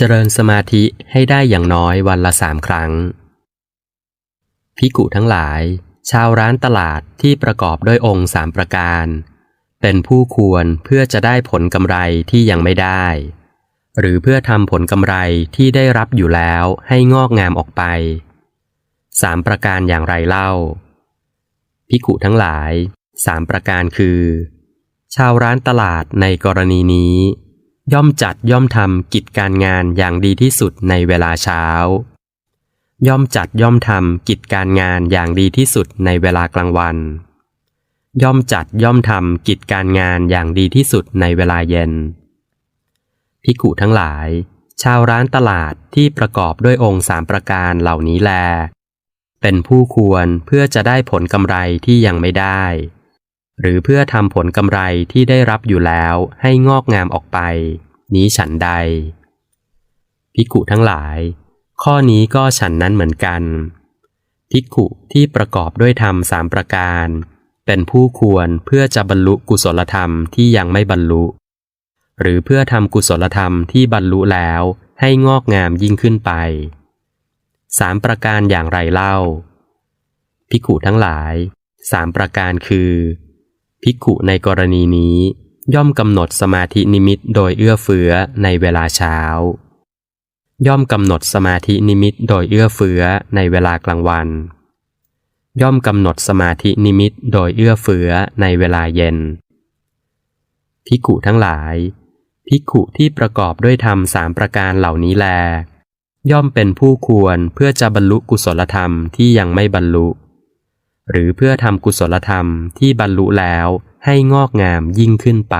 เจริญสมาธิให้ได้อย่างน้อยวันละสามครั้ง พิกุทั้งหลาย ชาวร้านตลาดที่ประกอบด้วยองค์สามประการ เป็นผู้ควรเพื่อจะได้ผลกำไรที่ยังไม่ได้ หรือเพื่อทำผลกำไรที่ได้รับอยู่แล้วให้งอกงามออกไปสามประการอย่างไรเล่า พิกุทั้งหลายสามประการคือ ชาวร้านตลาดในกรณีนี้ ย่อมจัดย่อมทำกิจการงานอย่างดีที่สุดในเวลาเช้า ย่อมจัดย่อมทำกิจการงานอย่างดีที่สุดในเวลากลางวัน ย่อมจัดย่อมทำกิจการงานอย่างดีที่สุดในเวลาเย็น พิกุทั้งหลาย ชาวร้านตลาดที่ประกอบด้วยองค์สามประการเหล่านี้แล เป็นผู้ควรเพื่อจะได้ผลกำไรที่ยังไม่ได้ หรือเพื่อทำผลกำไรที่ได้รับอยู่แล้วให้งอกงามออกไป นี้ฉันใด พิกุทั้งหลาย ข้อนี้ก็ฉันนั้นเหมือนกัน พิกุที่ประกอบด้วยธรรมสามประการ เป็นผู้ควรเพื่อจะบรรลุกุศลธรรมที่ยังไม่บรรลุ หรือเพื่อทำกุศลธรรมที่บรรลุแล้วให้งอกงามยิ่งขึ้นไปสามประการอย่างไรเล่าพิกุทั้งหลายสามประการคือ พิกุในกรณีนี้ ย่อมกำหนดสมาธินิมิตโดยเอื้อเฟื้อในเวลาเช้า ย่อมกำหนดสมาธินิมิตโดยเอื้อเฟื้อในเวลากลางวัน ย่อมกำหนดสมาธินิมิตโดยเอื้อเฟื้อในเวลาเย็นพิกุทั้งหลายพิกุที่ประกอบด้วยธรรมสามประการเหล่านี้แล ย่อมเป็นผู้ควรเพื่อจะบรรลุกุศลธรรมที่ยังไม่บรรลุ หรือเพื่อทำกุศลธรรมที่บรรลุแล้วให้งอกงามยิ่งขึ้นไป